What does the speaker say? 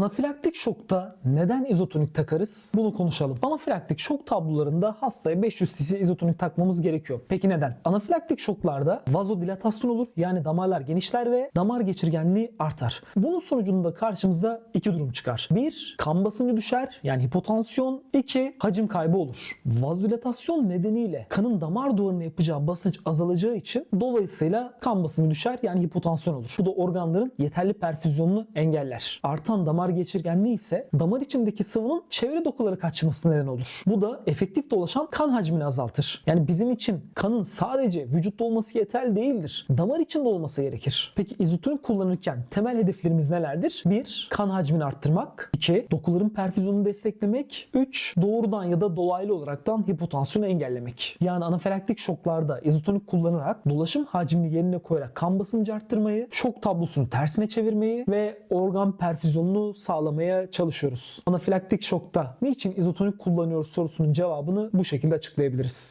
Anafilaktik şokta neden izotonik takarız? Bunu konuşalım. Anafilaktik şok tablolarında hastaya 500 cc izotonik takmamız gerekiyor. Peki neden? Anafilaktik şoklarda vazodilatasyon olur yani damarlar genişler ve damar geçirgenliği artar. Bunun sonucunda karşımıza iki durum çıkar. Bir, kan basıncı düşer yani hipotansiyon. İki, hacim kaybı olur. Vazodilatasyon nedeniyle kanın damar duvarına yapacağı basınç azalacağı için dolayısıyla kan basıncı düşer yani hipotansiyon olur. Bu da organların yeterli perfüzyonunu engeller. Artan damar geçirgenliği ise damar içindeki sıvının çevre dokulara kaçmasına neden olur. Bu da efektif dolaşan kan hacmini azaltır. Yani bizim için kanın sadece vücutta olması yeterli değildir. Damar içinde olması gerekir. Peki izotonik kullanırken temel hedeflerimiz nelerdir? 1. Kan hacmini arttırmak. 2. Dokuların perfüzyonunu desteklemek. 3. Doğrudan ya da dolaylı olaraktan hipotansiyonu engellemek. Yani anafilaktik şoklarda izotonik kullanarak dolaşım hacmini yerine koyarak kan basıncı arttırmayı, şok tablosunu tersine çevirmeyi ve organ perfüzyonunu sağlamaya çalışıyoruz. Anafilaktik şokta niçin izotonik kullanıyoruz sorusunun cevabını bu şekilde açıklayabiliriz.